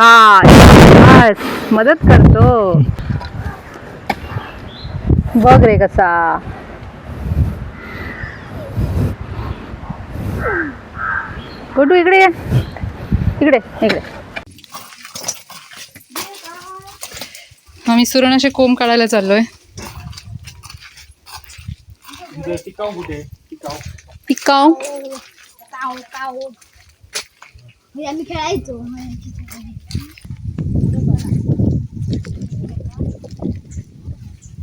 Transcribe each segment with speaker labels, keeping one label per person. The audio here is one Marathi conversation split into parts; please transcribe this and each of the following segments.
Speaker 1: हा बस मदत करतो. बघ रे कसा. गोटू इकडे ये. इकडे इकडे. आम्ही सुरणाचे कोंब काढायला चाललोय.
Speaker 2: टिकाऊ कुठे? टिकाऊ.
Speaker 1: पिकाव
Speaker 3: काव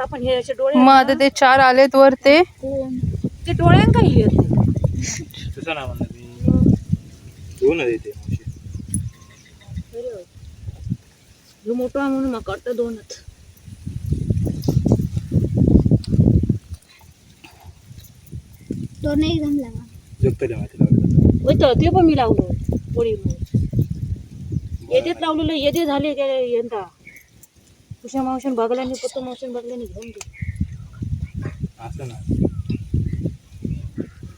Speaker 4: आपण हे असे डोळे
Speaker 1: मग आता ते चार आलेत वर ते.
Speaker 4: ते डोळ्यां काही येत नाही.
Speaker 2: तसं ना म्हणलं मी. दोनच येते मावशी.
Speaker 4: बरं. ह्यो मोठा म्हणून मग दोनच.
Speaker 3: दोन एकदम लावा.
Speaker 2: जगतले माहिती लागलं
Speaker 4: होय तर ते पण मी लावलो. पोळी येदेत लावलेलं येदे झाले ते यंदा? तुझ्या मावशीन बघल्याने पत्तो मावशीन बघल्याने घेऊन दे.
Speaker 2: असं ना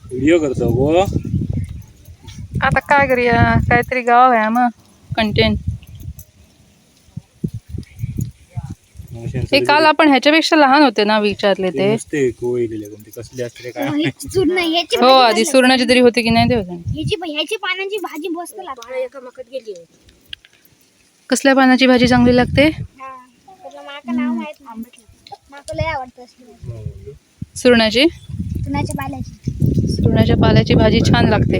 Speaker 2: व्हिडिओ करतो गो.
Speaker 1: आता काय करूया? काहीतरी गाव आहे मग कंटेंट हे काल आपण ह्याच्यापेक्षा लहान होते ना विचारले ते हो आधी सुरणाची तरी होते की नाही ते होते.
Speaker 3: पानांची भाजी मस्त लागते.
Speaker 4: बाळा एका मकत गेली
Speaker 1: कसल्या पानाची भाजी चांगली लागते?
Speaker 3: माका नाव माहीत नाही. माका लय आवडतं
Speaker 1: सुरणाची?
Speaker 3: पाल्याची.
Speaker 1: सुरणाच्या पाल्याची भाजी छान लागते.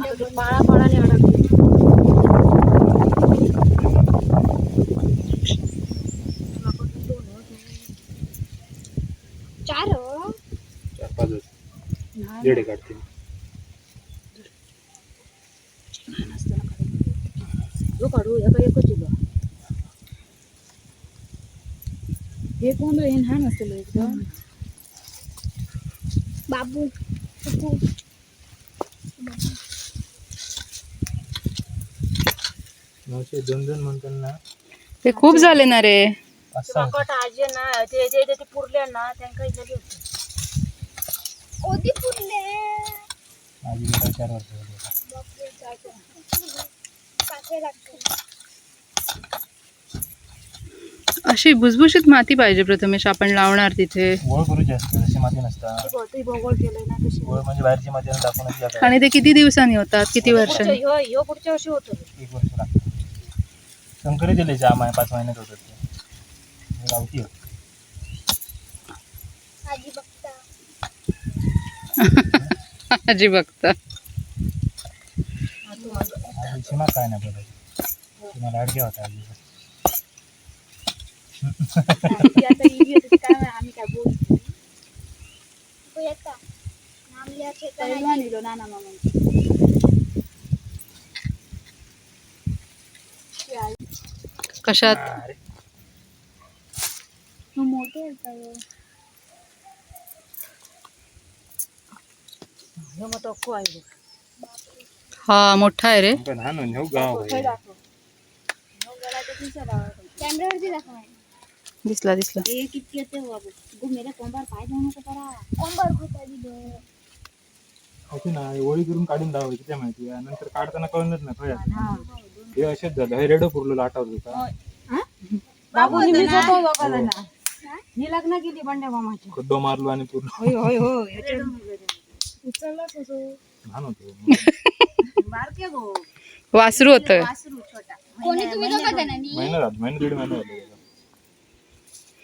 Speaker 4: अडकली
Speaker 3: चार हो.
Speaker 2: चार पाच. दीड काढते
Speaker 4: काढू एका एकच दिलो हे कोण हे लहान असतं एकदम.
Speaker 3: बाबू कुकू.
Speaker 2: मावशी दोन दोन म्हणतात ना.
Speaker 1: ते खूप झाले ना रे.
Speaker 4: आजे ना ते ते ते पुरले ना त्यांना इथलं होतं.
Speaker 3: ओदी
Speaker 2: चार वर्ष
Speaker 1: अशी भुसभुशीत माती पाहिजे प्रथमेश आपण लावणार तिथे.
Speaker 2: गोळ करूची असते जशी माती गोळ म्हणजे बाहेरची माती जातात.
Speaker 1: आणि ते किती दिवसांनी होतात? किती वर्षांनी?
Speaker 4: पुढच्या वर्षी होतो.
Speaker 2: एक वर्ष लागतं. शंकरी दिले जा माय पाच महिन्यात होतात ते. हे गावठी होत.
Speaker 3: आजी बघता
Speaker 1: आजी बघता
Speaker 4: तू
Speaker 3: येता नाम लिहायचे का? नाही?
Speaker 4: पहिला नेलो नाना मामा
Speaker 1: कशात?
Speaker 3: मोठे हे?
Speaker 4: मग टक्को आहे.
Speaker 1: हा मोठा आहे रे.
Speaker 2: गाव.
Speaker 4: दाखव.
Speaker 1: दिसला दिसला.
Speaker 4: किती येते बाबू. कोंबार पाय नको
Speaker 3: कोंबर दिलं.
Speaker 2: ना ओळी करून काढून दावायची त्या माहिती आहे. नंतर काढताना कळूनच नाही खय हे असेच झालं. हे रेडो पुरलो आठवत होता.
Speaker 4: बाबू दोघांना ही लग्न केली बंड्या मामाची.
Speaker 2: खड्डो मारलो आणि पूर्ण.
Speaker 4: होय होय होय.
Speaker 3: उचललाच होतो.
Speaker 1: वासरू होत.
Speaker 4: वासरू छोटा.
Speaker 3: कोणी तुम्ही दोघं जणांनी
Speaker 2: महिना झाला महिना दीड महिना झाला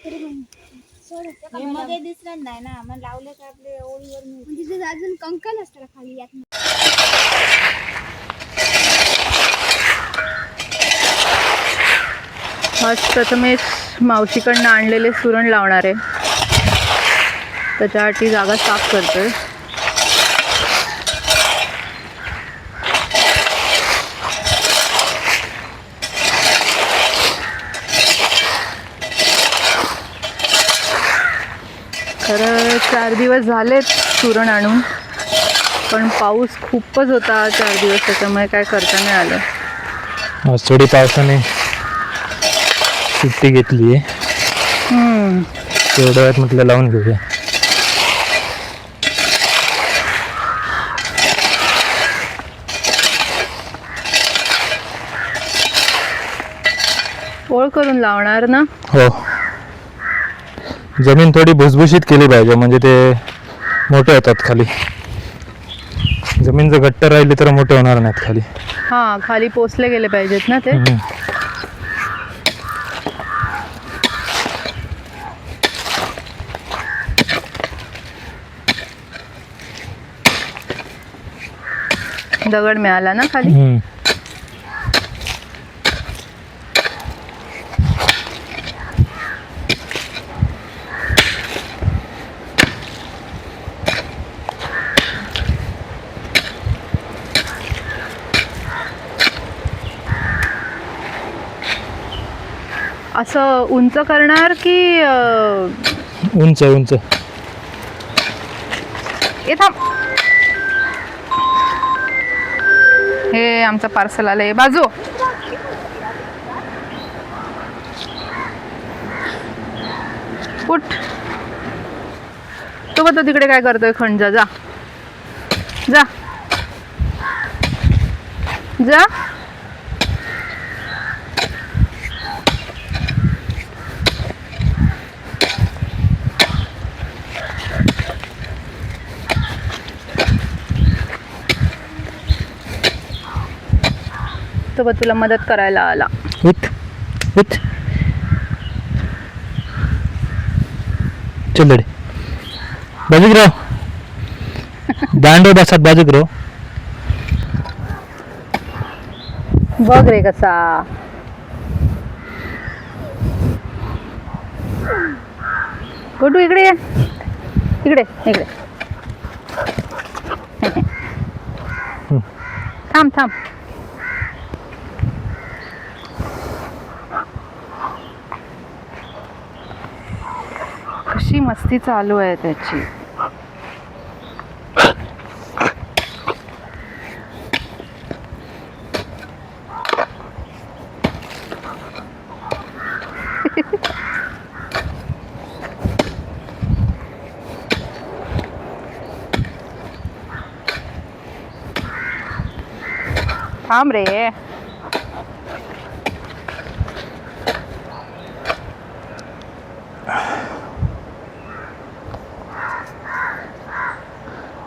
Speaker 3: तरी पण हे मध्ये दिसणार नाही ना? मग लावले का आपले ओळीवर म्हणजे अजून खाली यात?
Speaker 1: आज प्रथमेश मावशीकडनं आणलेले सुरण लावणार आहे. त्याच्यासाठी जागा साफ करतोय. खरं चार दिवस झालेत सुरण आणून. पण पाऊस खूपच होता चार दिवस त्याच्यामुळे काय करता नाही आलं.
Speaker 2: आज थोडी पावसाने सुट्टी घेतली आहे. म्हटलं लावून घेऊया.
Speaker 1: ओळ करून लावणार ना?
Speaker 2: हो. जमीन थोडी भुसभुशीत केली पाहिजे म्हणजे ते मोठे होतात खाली. जमीन जर घट्ट राहिली तर मोठे होणार नाहीत खाली.
Speaker 1: हा खाली पोचले गेले पाहिजेत ना ते. दगड मिळाला ना खाली? असं उंच करणार की
Speaker 2: उंच उंच.
Speaker 1: ए थांब. हे आमचं पार्सल आलंय बाजू. उठ. तो बघ तो तिकडे काय करतोय खंडजा जा. जा. जा. तो बघ तुला मदत करायला आला.
Speaker 2: उठ उठ चल रे बाजूक राव दांडो बसात बाजूक राव
Speaker 1: बघ रे कसा. गोटू इकडे ये. इकडे इकडे. थांब थांब. कशी मस्ती चालू आहे त्याची. थांब रे.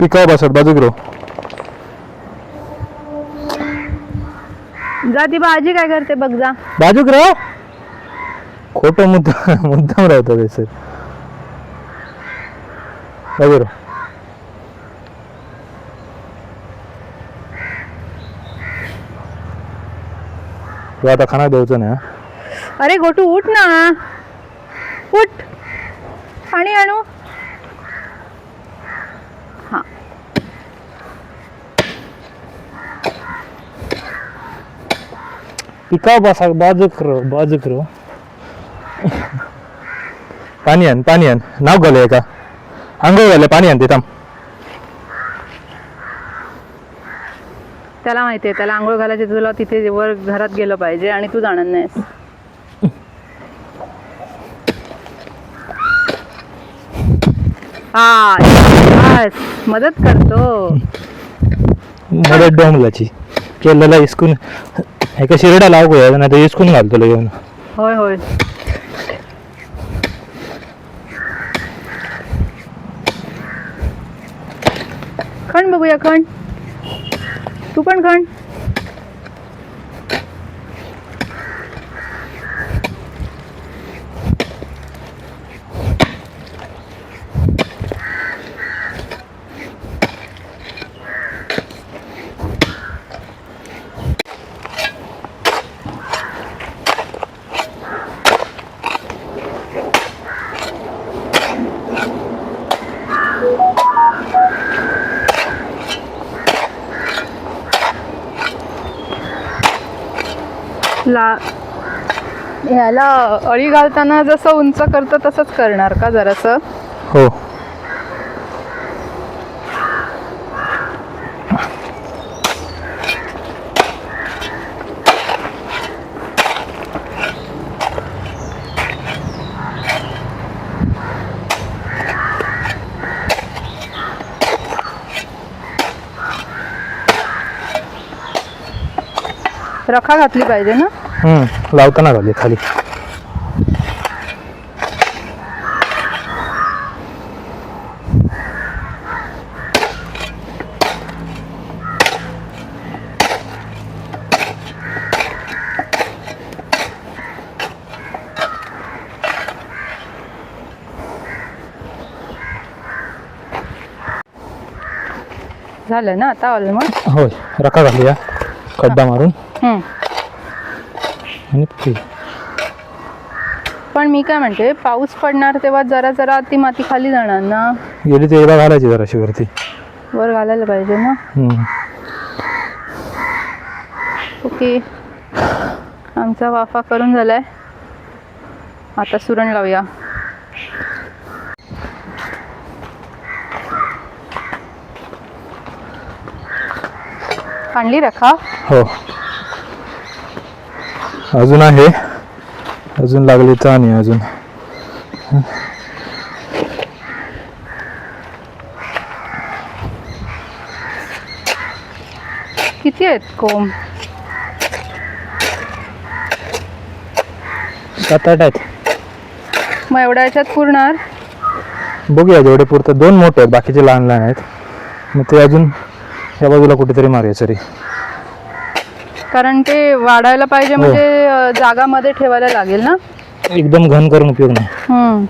Speaker 2: पिकाव बसत बाजूक राव
Speaker 1: जा ती भाजी काय करते बघ जा.
Speaker 2: बाजूक राव खोटं मुद्दा मुद्दाम राहतात हे सर. बाजू राव तू आता खाना द्यायचं नाही हा?
Speaker 1: अरे गोटू उठ ना. उठ. पाणी आणू.
Speaker 2: पिकाव बसा बाजूक राव बाजूक राव पाणी आण पाणी आण. नाव घालूया का आंघोळ घालूया पाणी आण ते थांब.
Speaker 1: त्याला माहिती आहे त्याला आंघोळ घालायची तुला तिथे वर घरात गेलं पाहिजे आणि तू जाणार नाहीस. हा बस. मदत करतो.
Speaker 2: मदत डोंगलाची केलेला इस्कून एका शिरडा लाव नाही तर इस्कून घाल तुला येऊन
Speaker 1: होय होय. खण बघूया खण. तू पण खण. ला. ह्याला अळी घालताना जसं उंच करतो तसंच करणार का जरासं?
Speaker 2: हो.
Speaker 1: रखा घातली पाहिजे ना?
Speaker 2: हम्म लावताना घाली खाली.
Speaker 1: झालं ना आता ऑलमोस्ट
Speaker 2: होय रका घाली या खड्डा मारून. आणि.
Speaker 1: पण मी काय म्हणते पाऊस पडणार तेव्हा जरा जरा ती माती खाली जाणार ना.
Speaker 2: गेली ते एकदा घालायची जराशी वरती.
Speaker 1: वर घालायला पाहिजे ना.
Speaker 2: हम्म.
Speaker 1: ओके. आमचा वाफा करून झालाय. आता सुरण लावूया. आणली रखा?
Speaker 2: हो. अजून आहे. अजून लागली तर आणि अजून.
Speaker 1: किती आहेत कोंब?
Speaker 2: सात आठ आहेत.
Speaker 1: मग एवढ्या याच्यात पुरणार?
Speaker 2: बघूया जेवढे पुरतं दोन मोठे आहेत बाकीचे लहान लहान आहेत. मग ते अजून या बाजूला कुठेतरी मारूया सरी
Speaker 1: कारण ते वाढायला पाहिजे म्हणजे अं, जागामध्ये ठेवायला लागेल ना
Speaker 2: एकदम घन करून उपयोग नाही
Speaker 1: हम्म.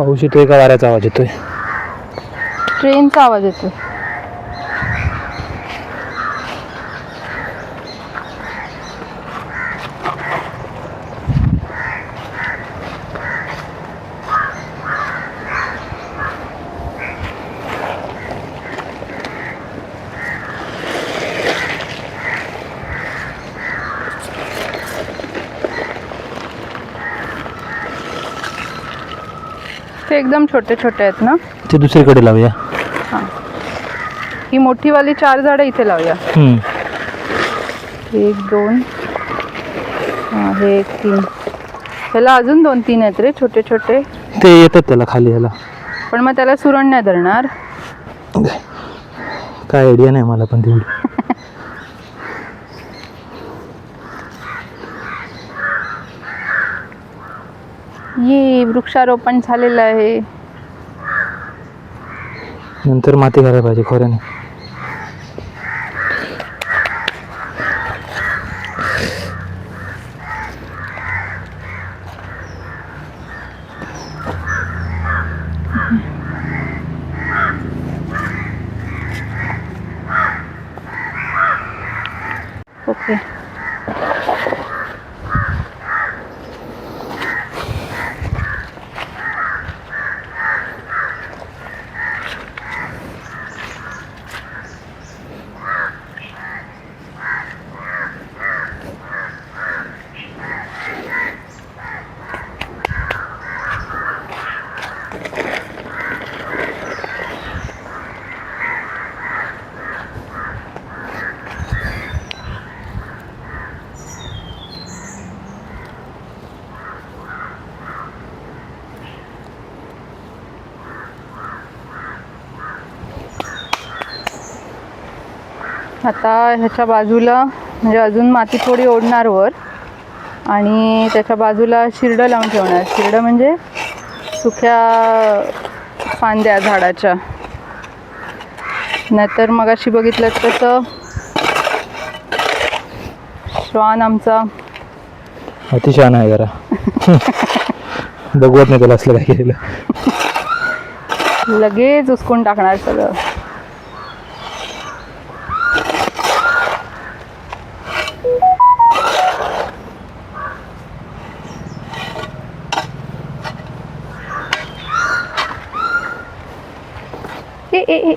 Speaker 2: पाऊस येतोय का वाऱ्याचा आवाज येतोय?
Speaker 1: ट्रेनचा आवाज येतो एकदम छोटे छोटे आहेत ना.
Speaker 2: ते दुसरीकडे लावूया.
Speaker 1: ही. मोठीवाली चार झाडं इथे लावूया.
Speaker 2: हम्म.
Speaker 1: एक दोन हा, हे एक तीन. त्याला अजून दोन तीन आहेत रे छोटे छोटे.
Speaker 2: ते येतात त्याला खाली याला
Speaker 1: पण मग त्याला सुरण नाही धरणार.
Speaker 2: काय आयडिया नाही मला पण तेवढी.
Speaker 1: वृक्षारोपण झालेलं आहे.
Speaker 2: नंतर माती घालायला पाहिजे खोऱ्याने.
Speaker 1: ओके. आता ह्याच्या बाजूला म्हणजे अजून माती थोडी ओढणार वर. आणि त्याच्या बाजूला शिरडं लावून ठेवणार. शिरडं म्हणजे सुक्या फांद्या झाडाच्या. नाहीतर मगाशी बघितलं तसं श्वान आमचा.
Speaker 2: अतिशहाणा आहे जरा. बघवत नाही त्याला असलं काय केलेलं.
Speaker 1: लगेच उचकून टाकणार सगळं. ए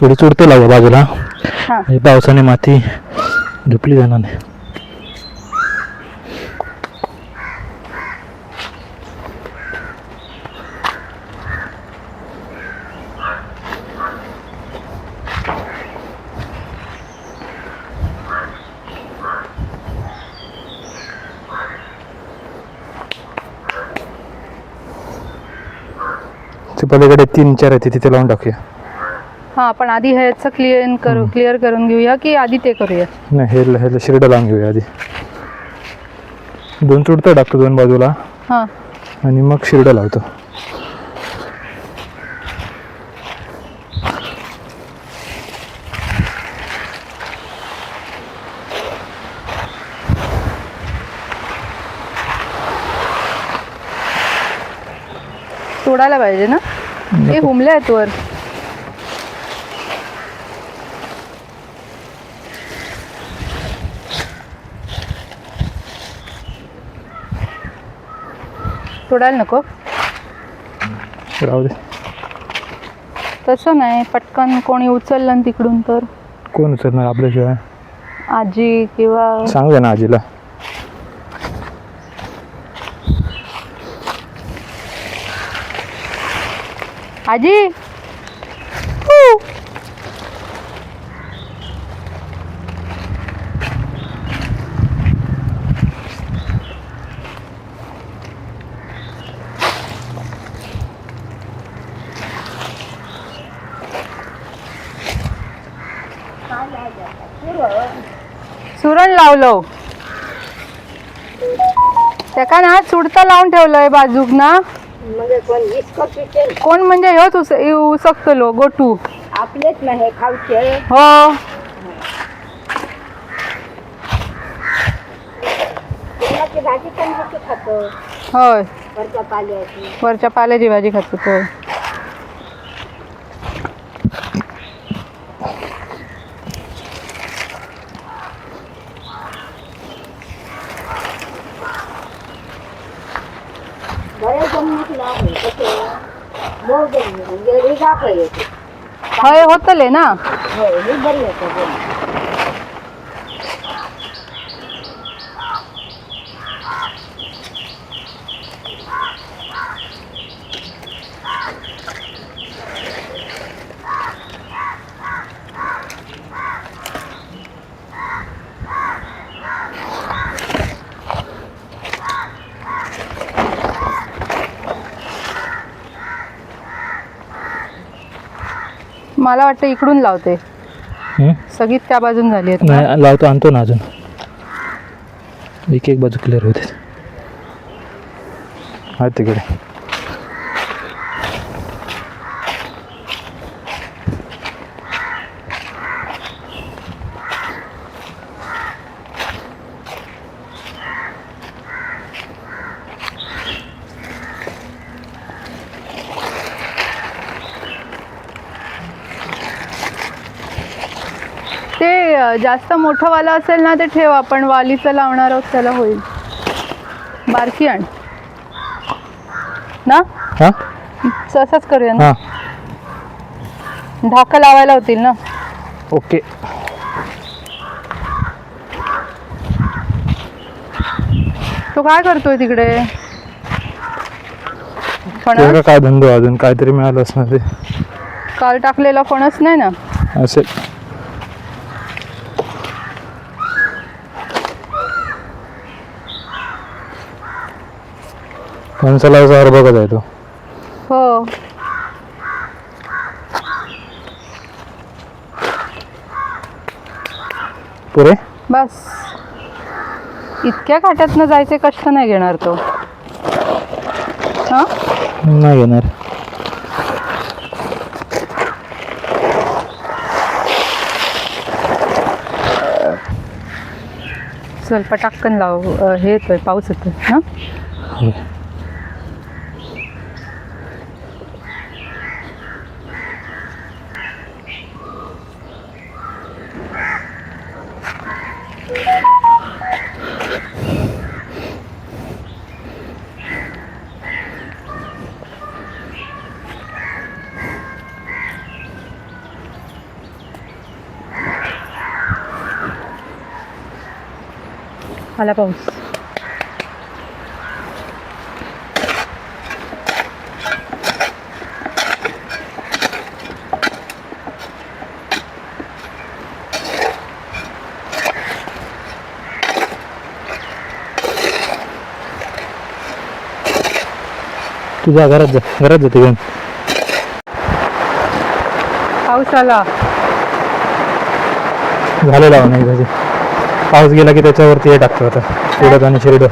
Speaker 2: थोडी चुडते लागू बाजूला. पावसाने माती धुपली जाणार नाही. पलीकडे तीन चार आहे तिथे लावून टाकूया.
Speaker 1: हां पण आधी ह्याचं क्लिअर करू क्लिअर करून घेऊया की आधी ते करूया?
Speaker 2: नाही हे हे शिरड लावून घेऊया आधी. दोन चुडतं टाकतो दोन बाजूला.
Speaker 1: हां.
Speaker 2: आणि मग शिरडं लावतो.
Speaker 1: तोडायला पाहिजे ना? हे हुमले आहेत वर. तोडायला नको.
Speaker 2: राहू दे.
Speaker 1: तसं नाही पटकन कोणी उचललं न तिकडून तर.
Speaker 2: कोण उचलणार आपल्याशिवाय?
Speaker 1: आजी किंवा
Speaker 2: सांगू ना आजीला.
Speaker 1: आजी. सुरण लावलं. त्याका ना सुडता लावून ठेवलंय बाजूक ना.
Speaker 4: कोण
Speaker 1: म्हणजे ह्योच उस येऊ शकतलो गोटू.
Speaker 4: आपलेच ना हे खाऊचे.
Speaker 1: हो.
Speaker 4: भाजी पण किती खातो?
Speaker 1: होय.
Speaker 4: वरच्या पाल्याची.
Speaker 1: वरच्या पाल्याची भाजी खातो तो
Speaker 4: बऱ्याच जमिनीत लावून कसे मोड जमिनी म्हणजे रिगा येते
Speaker 1: होय होतले ना.
Speaker 4: होय बरी होते
Speaker 1: मला वाटतं इकडून लावते
Speaker 2: हं?
Speaker 1: सगळी त्या बाजून झाली आहेत.
Speaker 2: नाही लावतो आणतो ना अजून एक एक बाजू क्लिअर होते आहेत तिकडे
Speaker 1: ते अं, जास्त मोठं वाला असेल ना ते ठेव आपण. वालीचं लावणार आहोत त्याला होईल. बारकी आण. ना?
Speaker 2: हां?
Speaker 1: तसंच करूया ना.
Speaker 2: हां.
Speaker 1: ढाकं लावायला होतील ना?
Speaker 2: ओके.
Speaker 1: तो काय करतोय तिकडे? फणस?
Speaker 2: काय धंदो अजून? काहीतरी मिळालं असणार ते.
Speaker 1: काल टाकलेला फणस नाही ना?
Speaker 2: असेल. उंचला बघत आहे तो.
Speaker 1: हो.
Speaker 2: पुरे?
Speaker 1: बस. इतक्या काट्यातनं जायचे कष्ट नाही घेणार तो. हा?
Speaker 2: नाही घेणार.
Speaker 1: चल पटाकन लाव. हे येतोय पाऊस येतोय. हा. आला पाऊस.
Speaker 2: तुझ्या घरात जा घरात जाते घेऊन
Speaker 1: पाऊस आला.
Speaker 2: झालेला नाही पाऊस गेला की त्याच्यावरती हे टाकतो आता उडत आणि शिरडं